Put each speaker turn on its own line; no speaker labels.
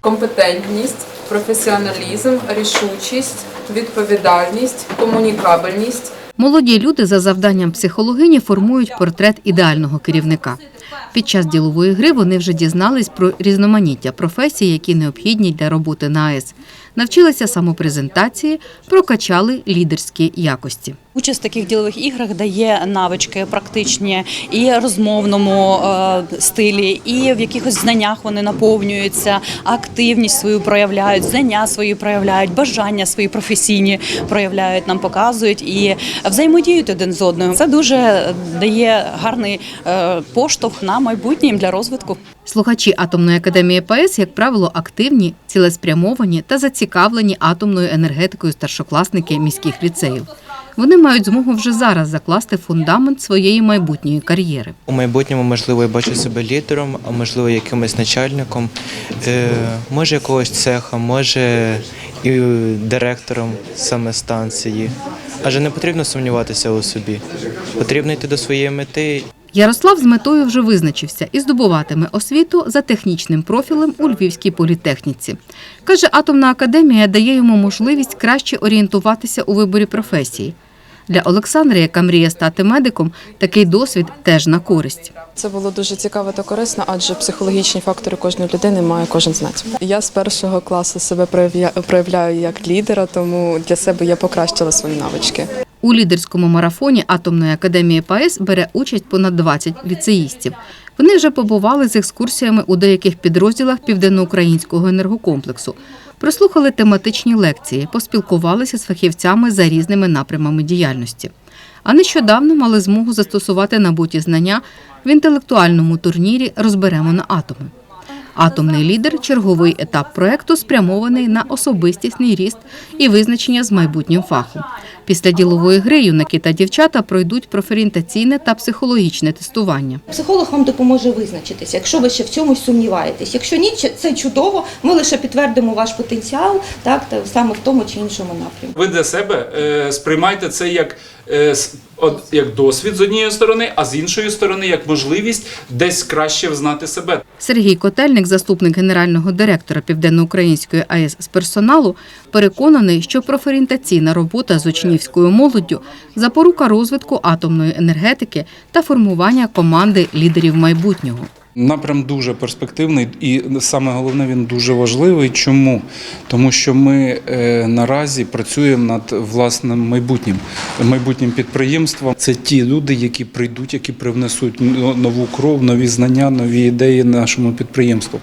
компетентність, професіоналізм, рішучість, відповідальність, комунікабельність.
Молоді люди за завданням психологині формують портрет ідеального керівника. Під час ділової гри вони вже дізнались про різноманіття професій, які необхідні для роботи на АЕС. Навчилися самопрезентації, прокачали лідерські якості.
Участь в таких ділових іграх дає навички практичні і розмовному е, стилі, і в якихось знаннях вони наповнюються, активність свою проявляють, знання свої проявляють, бажання свої професійні проявляють, нам показують і взаємодіють один з одним. Це дуже дає гарний е, поштовх на майбутнє для розвитку.
Слухачі атомної академії ПАЕС, як правило, активні, цілеспрямовані та зацікавлені атомною енергетикою старшокласники міських ліцеїв. Вони мають змогу вже зараз закласти фундамент своєї майбутньої кар'єри.
У майбутньому, можливо, я бачу себе лідером, а можливо, якимось начальником, е, може якогось цеха, може і директором саме станції. Адже не потрібно сумніватися у собі. Потрібно йти до своєї мети
Ярослав з метою вже визначився і здобуватиме освіту за технічним профілем у Львівській політехніці. Каже, атомна академія дає йому можливість краще орієнтуватися у виборі професії. Для Олександри, яка мріє стати медиком, такий досвід теж на користь.
Це було дуже цікаво та корисно, адже психологічні фактори кожної людини має кожен знати. Я з першого класу себе проявля- проявляю як лідера, тому для себе я покращила свої навички.
У лідерському марафоні атомної академії ПАЕС бере участь понад 20 ліцеїстів. Вони вже побували з екскурсіями у деяких підрозділах південноукраїнського енергокомплексу, прослухали тематичні лекції, поспілкувалися з фахівцями за різними напрямами діяльності. А нещодавно мали змогу застосувати набуті знання в інтелектуальному турнірі Розберемо на атоми. Атомний лідер черговий етап проекту спрямований на особистісний ріст і визначення з майбутнім фахом. Після ділової гри юнаки та дівчата пройдуть профорієнтаційне та психологічне тестування.
Психолог вам допоможе визначитися, якщо ви ще в цьомусь сумніваєтесь. Якщо ні, це чудово. Ми лише підтвердимо ваш потенціал, так та саме в тому чи іншому напрямку.
Ви для себе е, сприймайте це як, е, як досвід з однієї сторони, а з іншої сторони як можливість десь краще взнати себе.
Сергій Котельник, заступник генерального директора Південноукраїнської АЕС з персоналу, переконаний, що профорієнтаційна робота з учнівською молоддю запорука розвитку атомної енергетики та формування команди лідерів майбутнього.
Напрям дуже перспективний і саме головне він дуже важливий. Чому? Тому що ми е, наразі працюємо над власним майбутнім майбутнім підприємством. Це ті люди, які прийдуть, які привнесуть нову кров, нові знання, нові ідеї нашому підприємству.